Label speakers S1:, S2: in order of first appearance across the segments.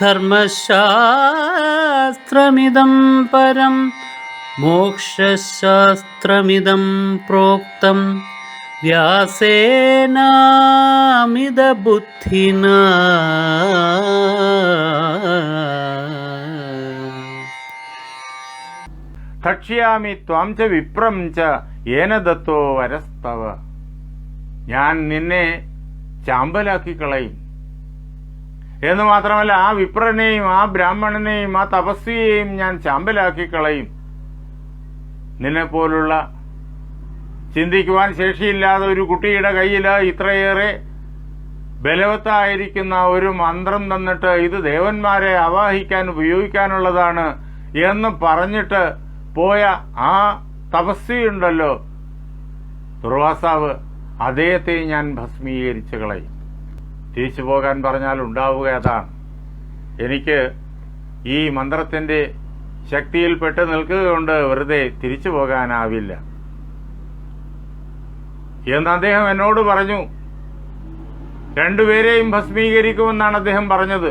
S1: ധർമ്മശാസ്ത്രമിദം പരം മോക്ഷശാസ്ത്രമിതം പ്രോക്തം. വ്യാസേനാമിതബുദ്ധിന.
S2: ഭക്ഷ്യാമി ത്വാം ച വിപ്രം ച ഏന ദത്തോ വരസ്തവ. ഞാൻ നിന്നെ ചാമ്പലാക്കി കളയും. എന്ന് മാത്രമല്ല ആ വിപ്രനെയും ആ ബ്രാഹ്മണനെയും ആ തപസ്വിയെയും ഞാൻ ചാമ്പലാക്കി കളയും. നിന്നെ പോലുള്ള ചിന്തിക്കുവാൻ ശേഷിയില്ലാതെ ഒരു കുട്ടിയുടെ കയ്യിൽ ഇത്രയേറെ ബലവത്തായിരിക്കുന്ന ഒരു മന്ത്രം തന്നിട്ട് ഇത് ദേവന്മാരെ ആവാഹിക്കാൻ ഉപയോഗിക്കാനുള്ളതാണ് എന്ന് പറഞ്ഞിട്ട് പോയ ആ തപസ്വിയുണ്ടല്ലോ ദുർവാസാവ് അദ്ദേഹത്തെ ഞാൻ ഭസ്മീകരിച്ചു കളയും. തിരിച്ചു പോകാൻ പറഞ്ഞാൽ ഉണ്ടാവുക അതാണ്. എനിക്ക് ഈ മന്ത്രത്തിന്റെ ശക്തിയിൽ പെട്ട് നിൽക്കുക കൊണ്ട് വെറുതെ തിരിച്ചു പോകാനാവില്ല. എന്ന് അദ്ദേഹം എന്നോട് പറഞ്ഞു രണ്ടുപേരെയും ഭസ്മീകരിക്കുമെന്നാണ് അദ്ദേഹം പറഞ്ഞത്.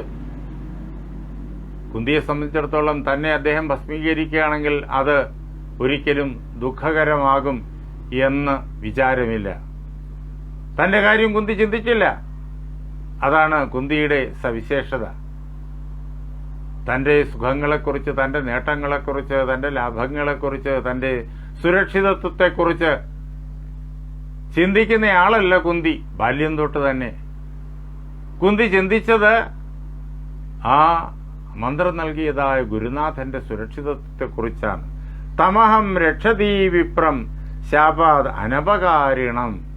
S2: കുന്തിയെ സംബന്ധിച്ചിടത്തോളം തന്നെ അദ്ദേഹം ഭസ്മീകരിക്കുകയാണെങ്കിൽ അത് ഒരിക്കലും ദുഃഖകരമാകും എന്ന് വിചാരമില്ല. തന്റെ കാര്യം കുന്തി ചിന്തിച്ചില്ല. അതാണ് കുന്തിയുടെ സവിശേഷത. തന്റെ സുഖങ്ങളെക്കുറിച്ച് തന്റെ നേട്ടങ്ങളെക്കുറിച്ച് തന്റെ ലാഭങ്ങളെക്കുറിച്ച് തന്റെ സുരക്ഷിതത്വത്തെക്കുറിച്ച് ചിന്തിക്കുന്നയാളല്ല കുന്തി. ബാല്യം തൊട്ട് തന്നെ. കുന്തി ചിന്തിച്ചത് ആ മന്ത്രം നൽകിയതായ ഗുരുനാഥന്റെ സുരക്ഷിതത്വത്തെക്കുറിച്ചാണ്. തമഹം രക്ഷതീ വിപ്രം ശാപാത് അനപകാരിണം.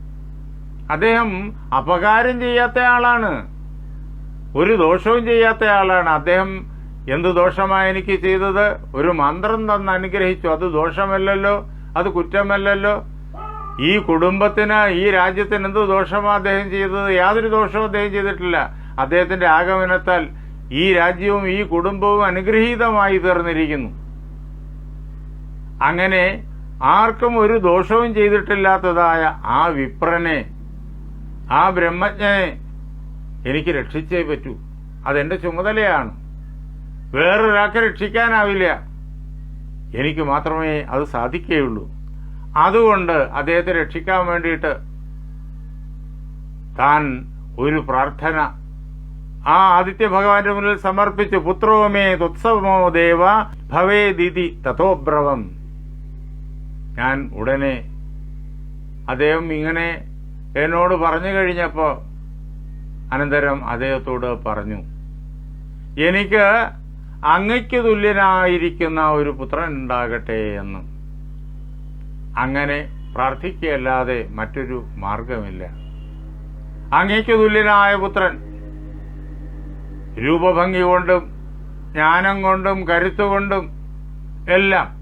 S2: അദ്ദേഹം അപകാരം ചെയ്യാത്ത ആളാണ്. ഒരു ദോഷവും ചെയ്യാത്ത ആളാണ്. അദ്ദേഹം എന്ത് ദോഷമാണ് എനിക്ക് ചെയ്തത്? ഒരു മന്ത്രം തന്ന് അനുഗ്രഹിച്ചു. അത് ദോഷമല്ലല്ലോ? അത് കുറ്റമല്ലല്ലോ? ഈ കുടുംബത്തിന് ഈ രാജ്യത്തിന് എന്ത് ദോഷമാണ് അദ്ദേഹം ചെയ്തത്? യാതൊരു ദോഷവും അദ്ദേഹം ചെയ്തിട്ടില്ല. അദ്ദേഹത്തിന്റെ ആഗമനത്താൽ ഈ രാജ്യവും ഈ കുടുംബവും അനുഗ്രഹീതമായി തീർന്നിരിക്കുന്നു. അങ്ങനെ ആർക്കും ഒരു ദോഷവും ചെയ്തിട്ടില്ലാത്തതായ ആ വിപ്രനെ ആ ബ്രഹ്മജ്ഞനെ എനിക്ക് രക്ഷിച്ചേ പറ്റൂ. അതെന്റെ ചുമതലയാണ്. വേറൊരാൾക്ക് രക്ഷിക്കാനാവില്ല. എനിക്ക് മാത്രമേ അത് സാധിക്കുകയുള്ളൂ. അതുകൊണ്ട് അദ്ദേഹത്തെ രക്ഷിക്കാൻ വേണ്ടിയിട്ട് താൻ ഒരു പ്രാർത്ഥന ആ ആദിത്യ ഭഗവാന്റെ മുന്നിൽ സമർപ്പിച്ച്. പുത്രോമേ തുത്സവമോ ദേവ ഭവേ ദിതി തഥോബ്രവം. ഞാൻ ഉടനെ അദ്ദേഹം ഇങ്ങനെ എന്നോട് പറഞ്ഞു കഴിഞ്ഞപ്പോൾ അനന്തരം അദ്ദേഹത്തോട് പറഞ്ഞു എനിക്ക് അങ്ങയ്ക്ക് തുല്യനായിരിക്കുന്ന ഒരു പുത്രൻ ഉണ്ടാകട്ടെ എന്ന്. അങ്ങനെ പ്രാർത്ഥിക്കുകയല്ലാതെ മറ്റൊരു മാർഗമില്ല. അങ്ങയ്ക്ക് തുല്യനായ പുത്രൻ രൂപഭംഗി കൊണ്ടും ജ്ഞാനം കൊണ്ടും കരുത്തുകൊണ്ടും എല്ലാം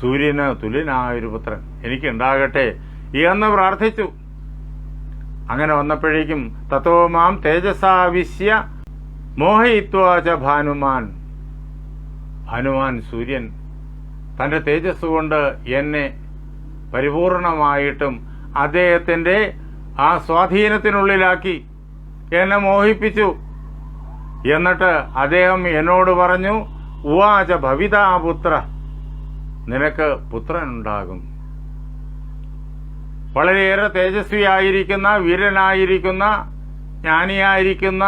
S2: സൂര്യന് തുല്യനായ ഒരു പുത്രൻ എനിക്കുണ്ടാകട്ടെ എന്ന് പ്രാർത്ഥിച്ചു. അങ്ങനെ വന്നപ്പോഴേക്കും തത്വമാം തേജസാവിശ്യ മോഹയിത്വാച ഭാനുമാൻ. ഭാനുമാൻ സൂര്യൻ തന്റെ തേജസ് കൊണ്ട് എന്നെ പരിപൂർണമായിട്ടും അദ്ദേഹത്തിന്റെ ആ സ്വാധീനത്തിനുള്ളിലാക്കി എന്നെ മോഹിപ്പിച്ചു. എന്നിട്ട് അദ്ദേഹം എന്നോട് പറഞ്ഞു ഉവാച ഭവിതാപുത്ര നിനക്ക് പുത്രനുണ്ടാകും. വളരെയേറെ തേജസ്വിയായിരിക്കുന്ന വീരനായിരിക്കുന്ന ജ്ഞാനിയായിരിക്കുന്ന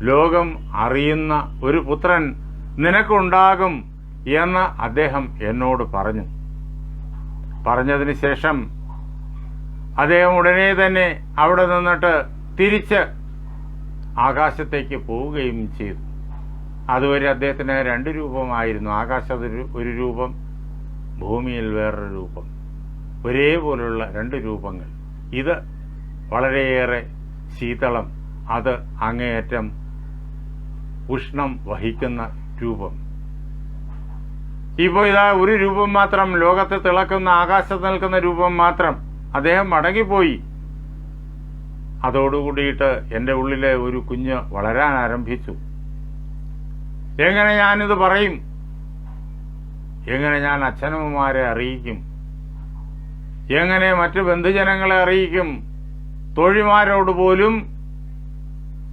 S2: ലോകം അറിയുന്ന ഒരു പുത്രൻ നിനക്കുണ്ടാകും എന്ന് അദ്ദേഹം എന്നോട് പറഞ്ഞു. പറഞ്ഞതിന് ശേഷം അദ്ദേഹം ഉടനെ തന്നെ അവിടെ നിന്നിട്ട് തിരിച്ച് ആകാശത്തേക്ക് പോവുകയും ചെയ്തു. അതുവരെ അദ്ദേഹത്തിന് രണ്ട് രൂപമായിരുന്നു. ആകാശത്ത് ഒരു- ഒരു രൂപം ഭൂമിയിൽ വേറൊരു രൂപം. ഒരേപോലുള്ള രണ്ട് രൂപങ്ങൾ. ഇത് വളരെയേറെ ശീതളം അത് അങ്ങേയറ്റം ഉഷ്ണം വഹിക്കുന്ന രൂപം. ഇപ്പോൾ ഇതാ ഒരു രൂപം മാത്രം ലോകത്തെ തിളക്കുന്ന ആകാശത്ത് നിൽക്കുന്ന രൂപം മാത്രം. അദ്ദേഹം മടങ്ങിപ്പോയി. അതോടുകൂടിയിട്ട് എന്റെ ഉള്ളിലെ ഒരു കുഞ്ഞ് വളരാൻ ആരംഭിച്ചു. എങ്ങനെ ഞാനിത് പറയും? എങ്ങനെ ഞാൻ അച്ഛനമ്മമാരെ അറിയിക്കും? എങ്ങനെ മറ്റു ബന്ധുജനങ്ങളെ അറിയിക്കും? തോഴിമാരോട് പോലും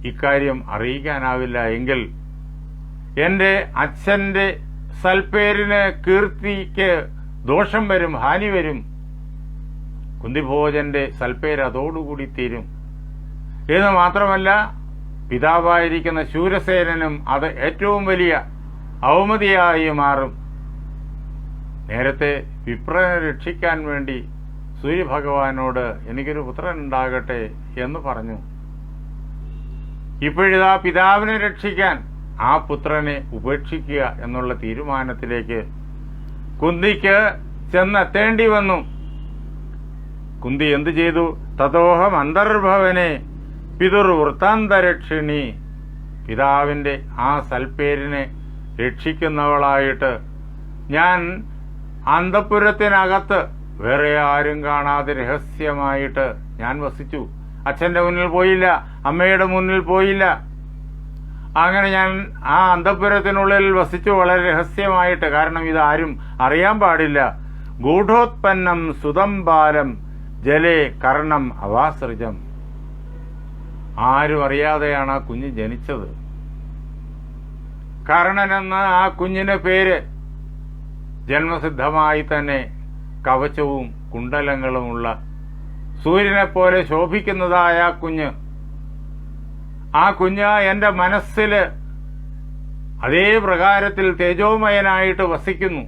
S2: ഇക്കാര്യം അറിയിക്കാനാവില്ല എങ്കിൽ എന്റെ അച്ഛന്റെ സൽപ്പേരിന് കീർത്തിക്ക് ദോഷം വരും ഹാനി വരും. കുന്തിഭോജന്റെ സൽപ്പേര് അതോടുകൂടി തീരും. എന്ന് മാത്രമല്ല പിതാവായിരിക്കുന്ന ശൂരസേനനും അത് ഏറ്റവും വലിയ അവമതിയായി മാറും. നേരത്തെ വിപ്രനെ രക്ഷിക്കാൻ വേണ്ടി സൂര്യഭഗവാനോട് എനിക്കൊരു പുത്രൻ ഉണ്ടാകട്ടെ എന്ന് പറഞ്ഞു. ഇപ്പോഴിതാ പിതാവിനെ രക്ഷിക്കാൻ ആ പുത്രനെ ഉപേക്ഷിക്കുക എന്നുള്ള തീരുമാനത്തിലേക്ക് കുന്തിക്ക് ചെന്നെത്തേണ്ടി വന്നു. കുന്തി എന്തു ചെയ്തു? തതോഹം അന്തർഭവനെ പിതുർ വൃത്താന്തരക്ഷിണി പിതാവിന്റെ ആ സൽപ്പേരിനെ രക്ഷിക്കുന്നവളായിട്ട് ഞാൻ അന്തപുരത്തിനകത്ത് വേറെ ആരും കാണാതെ രഹസ്യമായിട്ട് ഞാൻ വസിച്ചു. അച്ഛന്റെ മുന്നിൽ പോയില്ല അമ്മയുടെ മുന്നിൽ പോയില്ല. അങ്ങനെ ഞാൻ ആ അന്തപുരത്തിനുള്ളിൽ വസിച്ചു വളരെ രഹസ്യമായിട്ട്. കാരണം ഇതാരും അറിയാൻ പാടില്ല. ഗൂഢോത്പന്നം സുതം ബാലം ജലേ കർണം അവാസൃജം. ആരും അറിയാതെയാണ് ആ കുഞ്ഞ് ജനിച്ചത്. കർണനെന്ന് ആ കുഞ്ഞിന്റെ പേര് ജന്മസിദ്ധമായി തന്നെ കവചവും കുണ്ടലങ്ങളുമുള്ള സൂര്യനെ പോലെ ശോഭിക്കുന്നതായ കുഞ്ഞ്. ആ കുഞ്ഞ് എന്റെ മനസ്സിൽ അതേ പ്രകാരത്തിൽ തേജോമയനായിട്ട് വസിക്കുന്നു.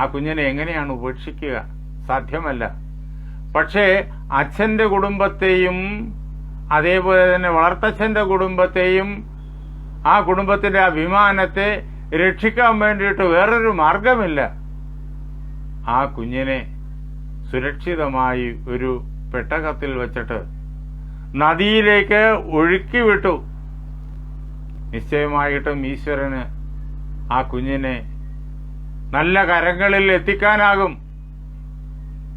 S2: ആ കുഞ്ഞിനെ എങ്ങനെയാണ് ഉപേക്ഷിക്കുക? സാധ്യമല്ല. പക്ഷേ അച്ഛന്റെ കുടുംബത്തെയും അതേപോലെ തന്നെ വളർത്തച്ഛന്റെ കുടുംബത്തെയും ആ കുടുംബത്തിന്റെ അഭിമാനത്തെ രക്ഷിക്കാൻ വേണ്ടിയിട്ട് വേറൊരു മാർഗമില്ല ആ കുഞ്ഞിനെ സുരക്ഷിതമായി ഒരു പെട്ടകത്തിൽ വെച്ചിട്ട് നദിയിലേക്ക് ഒഴുക്കി വിട്ടു നിശ്ചയമായിട്ടും ഈശ്വരന് ആ കുഞ്ഞിനെ നല്ല കരങ്ങളിൽ എത്തിക്കാനാകും.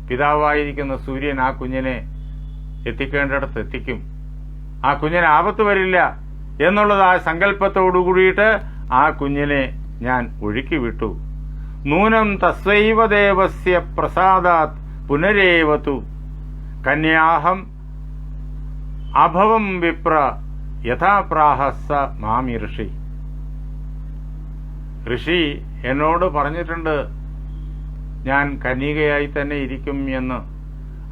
S2: പിതാവായിരിക്കുന്ന സൂര്യൻ ആ കുഞ്ഞിനെ എത്തിക്കേണ്ടിടത്ത് എത്തിക്കും. ആ കുഞ്ഞിന് ആപത്ത് വരില്ല എന്നുള്ളത് ആ സങ്കല്പത്തോടു കൂടിയിട്ട് ആ കുഞ്ഞിനെ ഞാൻ ഒഴുക്കി വിട്ടു നൂനം തസ്വൈവ ദേവസ്യ പ്രസാദാത് പുനരേവതു. കന്യാഹം അഭവം വിപ്ര യഥാപ്രാഹസ മാമി ഋഷി. ഋഷി എന്നോട് പറഞ്ഞിട്ടുണ്ട് ഞാൻ കന്യകയായി തന്നെ ഇരിക്കും എന്ന്.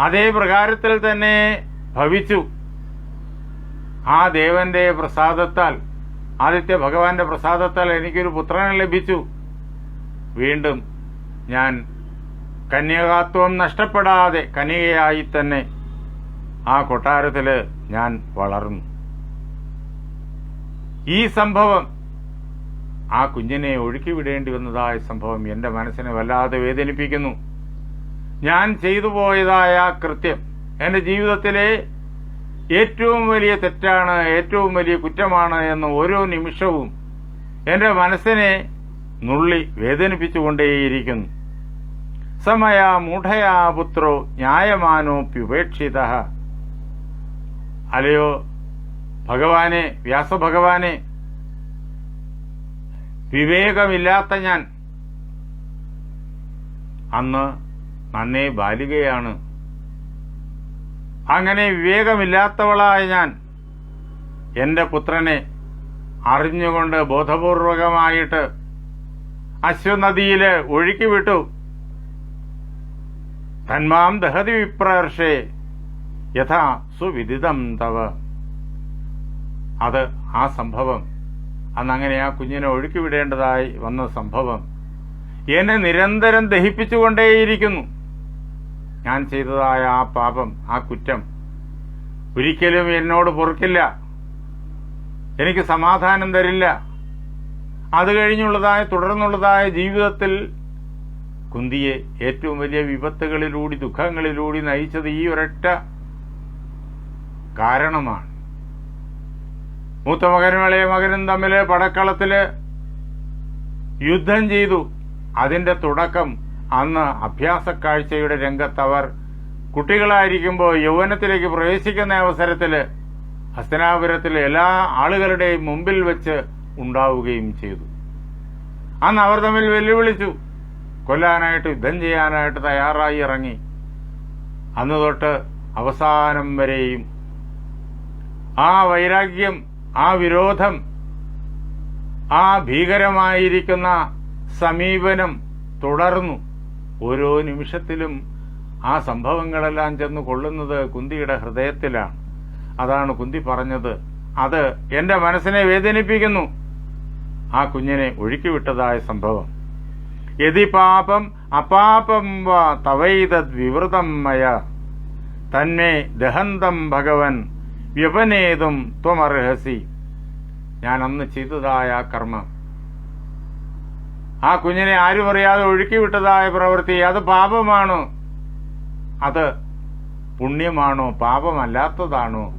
S2: അതേ പ്രകാരത്തിൽ തന്നെ ഭവിച്ചു. ആ ദേവന്റെ പ്രസാദത്താൽ ആദിത്യ ഭഗവാന്റെ പ്രസാദത്താൽ എനിക്കൊരു പുത്രനെ ലഭിച്ചു. വീണ്ടും ഞാൻ കന്യകാത്വം നഷ്ടപ്പെടാതെ കന്യകയായി തന്നെ ആ കൊട്ടാരത്തിൽ ഞാൻ വളർന്നു. ഈ സംഭവം ആ കുഞ്ഞിനെ ഒഴുക്കി വിടേണ്ടി വന്നതായ സംഭവം എന്റെ മനസ്സിനെ വല്ലാതെ വേദനിപ്പിക്കുന്നു. ഞാൻ ചെയ്തു പോയതായ കൃത്യം എന്റെ ജീവിതത്തിലെ ഏറ്റവും വലിയ തെറ്റാണ് ഏറ്റവും വലിയ കുറ്റമാണ് എന്ന് ഓരോ നിമിഷവും എന്റെ മനസ്സിനെ നുള്ളി വേദനിപ്പിച്ചുകൊണ്ടേയിരിക്കുന്നു. സമയ മൂഢയാ പുത്രോ ന്യായമാനോപ്യുപേക്ഷിത അലയോ ഭഗവാനെ വ്യാസഭഗവാനെ വിവേകമില്ലാത്ത ഞാൻ. അന്ന് നന്നേ ബാലികയാണ്. അങ്ങനെ വിവേകമില്ലാത്തവളായ ഞാൻ എന്റെ പുത്രനെ അറിഞ്ഞുകൊണ്ട് ബോധപൂർവകമായിട്ട് അശ്വനദിയിൽ ഒഴുക്കി വിട്ടു തന്മാം ദഹതി വിപ്രർഷേ യഥാ സുവിദിതം തവ. അത് ആ സംഭവം. അന്ന് അങ്ങനെ ആ കുഞ്ഞിനെ ഒഴുക്കി വിടേണ്ടതായി വന്ന സംഭവം. എന്നെ നിരന്തരം ദഹിപ്പിച്ചുകൊണ്ടേയിരിക്കുന്നു. ഞാൻ ചെയ്തതായ ആ പാപം ആ കുറ്റം ഒരിക്കലും എന്നോട് പൊറുക്കില്ല. എനിക്ക് സമാധാനം തരില്ല. അത് കഴിഞ്ഞുള്ളതായ തുടർന്നുള്ളതായ ജീവിതത്തിൽ കുന്തിയെ ഏറ്റവും വലിയ വിപത്തുകളിലൂടി ദുഃഖങ്ങളിലൂടി നയിച്ചത് ഈ ഒരൊറ്റ കാരണമാണ്. മൂത്ത മകനും ഇളയ മകനും തമ്മിൽ പടക്കളത്തിൽ യുദ്ധം ചെയ്തു. അതിന്റെ തുടക്കം അന്ന് അഭ്യാസ കാഴ്ചയുടെ രംഗത്ത് അവർ കുട്ടികളായിരിക്കുമ്പോൾ യൗവനത്തിലേക്ക് പ്രവേശിക്കുന്ന അവസരത്തിൽ ഹസ്തനാപുരത്തിലെ എല്ലാ ആളുകളുടെയും മുമ്പിൽ വെച്ച് ഉണ്ടാവുകയും ചെയ്തു. അന്ന് അവർ തമ്മിൽ വെല്ലുവിളിച്ചു. കൊല്ലാനായിട്ട് യുദ്ധം ചെയ്യാനായിട്ട് തയ്യാറായി ഇറങ്ങി. അന്ന് തൊട്ട് അവസാനം വരെയും ആ വൈരാഗ്യം ആ വിരോധം ആ ഭീകരമായിരിക്കുന്ന സമീപനം തുടർന്നു. ഓരോ നിമിഷത്തിലും ആ സംഭവങ്ങളെല്ലാം ചെന്ന് കൊള്ളുന്നത് കുന്തിയുടെ ഹൃദയത്തിലാണ്. അതാണ് കുന്തി പറഞ്ഞത്. അത് എന്റെ മനസ്സിനെ വേദനിപ്പിക്കുന്നു. ആ കുഞ്ഞിനെ ഒഴുക്കിവിട്ടതായ സംഭവം. യതി പാപം അപാപം വിവൃതം മയ. തന്നെ ദഹന്തം ഭഗവൻ വ്യപനേതും ത്വമർഹസി. ഞാൻ അന്ന് ചെയ്തതായ കർമ്മം. ആ കുഞ്ഞിനെ ആരും അറിയാതെ ഒഴുക്കിവിട്ടതായ പ്രവൃത്തി അത് പാപമാണോ? അത് പുണ്യമാണോ? പാപമല്ലാത്തതാണോ?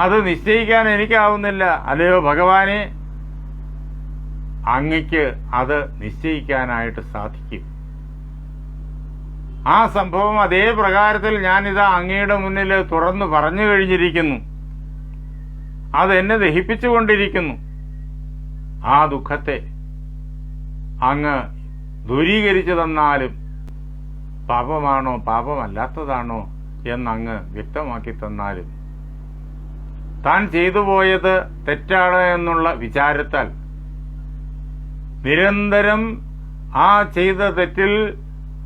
S2: അത് നിശ്ചയിക്കാൻ എനിക്കാവുന്നില്ല. അല്ലയോ ഭഗവാനെ? അങ്ങയ്ക്ക് അത് നിശ്ചയിക്കാനായിട്ട് സാധിക്കും. ആ സംഭവം അതേ പ്രകാരത്തിൽ ഞാനിതാ അങ്ങയുടെ മുന്നിൽ തുറന്നു പറഞ്ഞു കഴിഞ്ഞിരിക്കുന്നു. അതെന്നെ ദഹിപ്പിച്ചുകൊണ്ടിരിക്കുന്നു. ആ ദുഃഖത്തെ അങ്ങ് ദൂരീകരിച്ചു തന്നാലും പാപമാണോ പാപമല്ലാത്തതാണോ എന്നങ്ങ് വ്യക്തമാക്കി തന്നാലും താൻ ചെയ്തു പോയത് തെറ്റാണ് എന്നുള്ള വിചാരത്താൽ നിരന്തരം ആ ചെയ്ത തെറ്റിൽ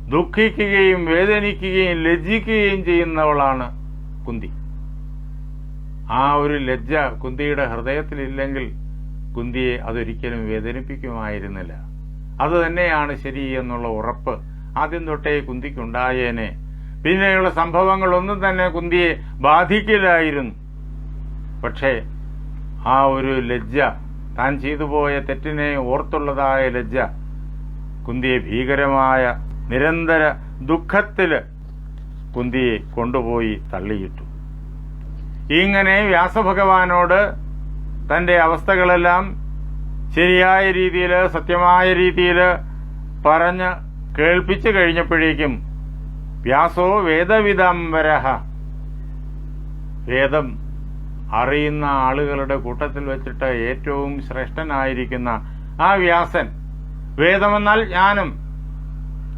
S2: ദുഃഖിക്കുകയും വേദനിക്കുകയും ലജ്ജിക്കുകയും ചെയ്യുന്നവളാണ് കുന്തി. ആ ഒരു ലജ്ജ കുന്തിയുടെ ഹൃദയത്തിലില്ലെങ്കിൽ കുന്തിയെ അതൊരിക്കലും വേദനിപ്പിക്കുമായിരുന്നില്ല. അത് തന്നെയാണ് ശരി എന്നുള്ള ഉറപ്പ് ആദ്യം തൊട്ടേ കുന്തിക്കുണ്ടായേനെ. പിന്നെയുള്ള സംഭവങ്ങളൊന്നും തന്നെ കുന്തിയെ ബാധിക്കില്ലായിരുന്നു. പക്ഷേ ആ ഒരു ലജ്ജ താൻ ചെയ്തു പോയ തെറ്റിനെ ഓർത്തുള്ളതായ ലജ്ജ കുന്തിയെ ഭീകരമായ നിരന്തര ദുഃഖത്തിൽ കുന്തിയെ കൊണ്ടുപോയി തള്ളിയിട്ടു. ഇങ്ങനെ വ്യാസഭഗവാനോട് തന്റെ അവസ്ഥകളെല്ലാം ശരിയായ രീതിയിൽ സത്യമായ രീതിയിൽ പറഞ്ഞ് കേൾപ്പിച്ചു കഴിഞ്ഞപ്പോഴേക്കും വ്യാസോ വേദവിദംബരഹ വേദം അറിയുന്ന ആളുകളുടെ കൂട്ടത്തിൽ വെച്ചിട്ട് ഏറ്റവും ശ്രേഷ്ഠനായിരിക്കുന്ന ആ വ്യാസൻ വേദമെന്നാൽ ജ്ഞാനം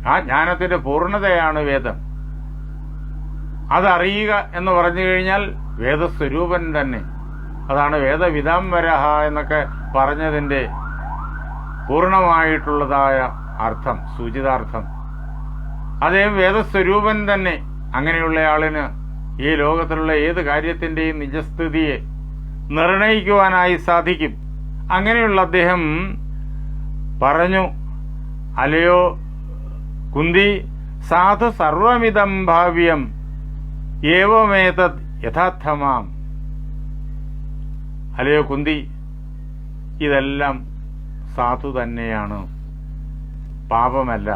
S2: ആ ജ്ഞാനത്തിന്റെ പൂർണതയാണ് വേദം. അതറിയുക എന്ന് പറഞ്ഞു കഴിഞ്ഞാൽ വേദസ്വരൂപൻ തന്നെ. അതാണ് വേദവിദാംബരഹ എന്നൊക്കെ പറഞ്ഞതിന്റെ പൂർണമായിട്ടുള്ളതായ അർത്ഥം സൂചിതാർത്ഥം. അദ്ദേഹം വേദസ്വരൂപൻ തന്നെ അങ്ങനെയുള്ള ആളിന് ഈ ലോകത്തിലുള്ള ഏത് കാര്യത്തിന്റെയും നിജസ്ഥിതിയെ നിർണയിക്കുവാനായി സാധിക്കും. അങ്ങനെയുള്ള അദ്ദേഹം പറഞ്ഞു അലയോ കുന്തി സാധു സർവമിതം ഭാവ്യം ഏവമേതത് യഥാർത്ഥമാം. അലയോ കുന്തി ഇതെല്ലാം സാധു തന്നെയാണ് പാപമല്ല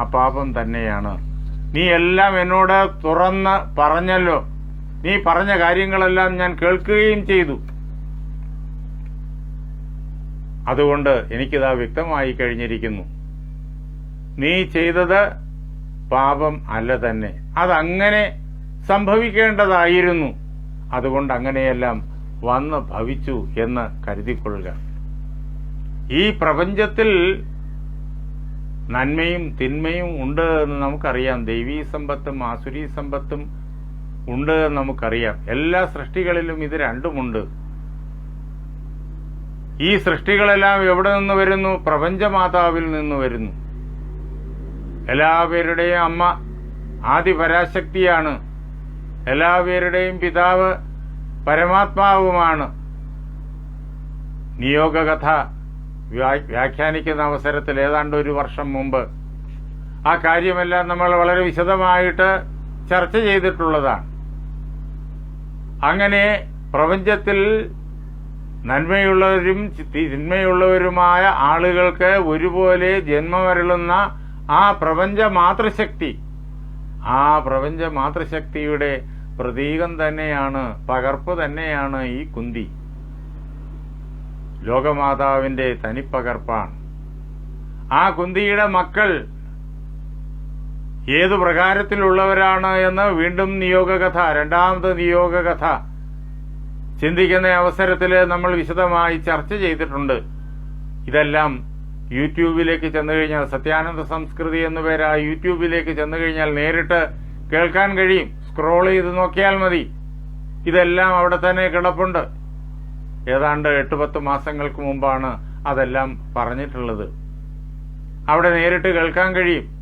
S2: അപാപം തന്നെയാണ്. നീ എല്ലാം എന്നോട് തുറന്ന് പറഞ്ഞല്ലോ. നീ പറഞ്ഞ കാര്യങ്ങളെല്ലാം ഞാൻ കേൾക്കുകയും ചെയ്തു. അതുകൊണ്ട് എനിക്കിതാ വ്യക്തമായി കഴിഞ്ഞിരിക്കുന്നു. നീ ചെയ്തത് പാപം അല്ല തന്നെ. അതങ്ങനെ സംഭവിക്കേണ്ടതായിരുന്നു. അതുകൊണ്ട് അങ്ങനെയെല്ലാം വന്ന് ഭവിച്ചു എന്ന് കരുതിക്കൊള്ളുക. ഈ പ്രപഞ്ചത്തിൽ നന്മയും തിന്മയും ഉണ്ട് എന്ന് നമുക്കറിയാം. ദൈവീ സമ്പത്തും ആസുരീ സമ്പത്തും ഉണ്ട് എന്ന് നമുക്കറിയാം. എല്ലാ സൃഷ്ടികളിലും ഇത് രണ്ടുമുണ്ട്. ഈ സൃഷ്ടികളെല്ലാം എവിടെ നിന്ന് വരുന്നു? പ്രപഞ്ചമാതാവിൽ നിന്ന് വരുന്നു. എല്ലാവരുടെയും അമ്മ ആദിപരാശക്തിയാണ്. എല്ലാവരുടെയും പിതാവ് പരമാത്മാവുമാണ്. നിയോഗകഥ വ്യാഖ്യാനിക്കുന്ന അവസരത്തിൽ ഏതാണ്ട് ഒരു വർഷം മുമ്പ് ആ കാര്യമെല്ലാം നമ്മൾ വളരെ വിശദമായിട്ട് ചർച്ച ചെയ്തിട്ടുള്ളതാണ്. അങ്ങനെ പ്രപഞ്ചത്തിൽ നന്മയുള്ളവരും തിന്മയുള്ളവരുമായ ആളുകൾക്ക് ഒരുപോലെ ജന്മമരളുന്ന ആ പ്രപഞ്ച മാതൃശക്തി ആ പ്രപഞ്ച മാതൃശക്തിയുടെ പ്രതീകം തന്നെയാണ് പകർപ്പ് തന്നെയാണ് ഈ കുന്തി. ലോകമാതാവിന്റെ തനിപ്പകർപ്പാണ്. ആ കുന്തിയുടെ മക്കൾ ഏതു പ്രകാരത്തിലുള്ളവരാണ് എന്ന് വീണ്ടും നിയോഗകഥ രണ്ടാമത് നിയോഗകഥ ചിന്തിക്കുന്ന അവസരത്തിൽ നമ്മൾ വിശദമായി ചർച്ച ചെയ്തിട്ടുണ്ട്. ഇതെല്ലാം യൂട്യൂബിലേക്ക് ചെന്നു കഴിഞ്ഞാൽ സത്യാനന്ദ സംസ്കൃതി എന്ന പേര് ആ യൂട്യൂബിലേക്ക് ചെന്നു കഴിഞ്ഞാൽ നേരിട്ട് കേൾക്കാൻ കഴിയും. സ്ക്രോൾ ചെയ്ത് നോക്കിയാൽ മതി. ഇതെല്ലാം അവിടെ തന്നെ കിടപ്പുണ്ട്. ഏതാണ്ട് എട്ട് പത്ത് മാസങ്ങൾക്ക് മുമ്പാണ് അതെല്ലാം പറഞ്ഞിട്ടുള്ളത്. അവിടെ നേരിട്ട് കേൾക്കാൻ കഴിയും.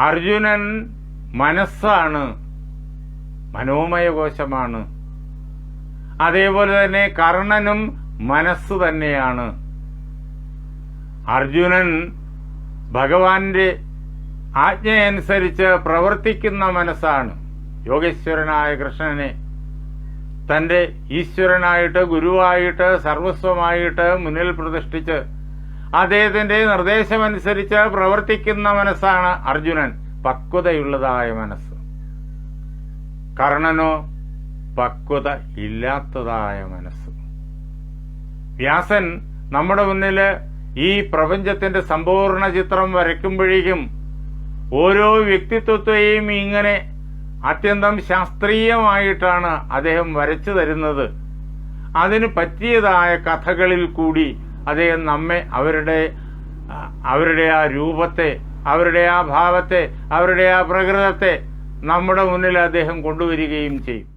S2: അർജുനൻ മനസ്സാണ് മനോമയ കോശമാണ് അതേപോലെ തന്നെ കർണനും മനസ്സ് തന്നെയാണ്. അർജുനൻ ഭഗവാന്റെ ആജ്ഞയനുസരിച്ച് പ്രവർത്തിക്കുന്ന മനസ്സാണ്. യോഗേശ്വരനായ കൃഷ്ണനെ തന്റെ ഈശ്വരനായിട്ട് ഗുരുവായിട്ട് സർവസ്വമായിട്ട് മുന്നിൽ പ്രതിഷ്ഠിച്ച് അദ്ദേഹത്തിന്റെ നിർദ്ദേശമനുസരിച്ച് പ്രവർത്തിക്കുന്ന മനസ്സാണ് അർജുനൻ പക്വതയുള്ളതായ മനസ്സ്. കർണനോ പക്വത ഇല്ലാത്തതായ മനസ്സ്. വ്യാസൻ നമ്മുടെ മുന്നിൽ ഈ പ്രപഞ്ചത്തിന്റെ സമ്പൂർണ ചിത്രം വരയ്ക്കുമ്പോഴേക്കും ഓരോ വ്യക്തിത്വത്തെയും ഇങ്ങനെ അത്യന്തം ശാസ്ത്രീയമായിട്ടാണ് അദ്ദേഹം വരച്ചു തരുന്നത്. അതിന് പറ്റിയതായ കഥകളിൽ കൂടി അദ്ദേഹം നമ്മെ അവരുടെ അവരുടെ ആ രൂപത്തെ അവരുടെ ആ ഭാവത്തെ അവരുടെ ആ പ്രകൃതത്തെ നമ്മുടെ മുന്നിൽ അദ്ദേഹം കൊണ്ടുവരികയും ചെയ്യും.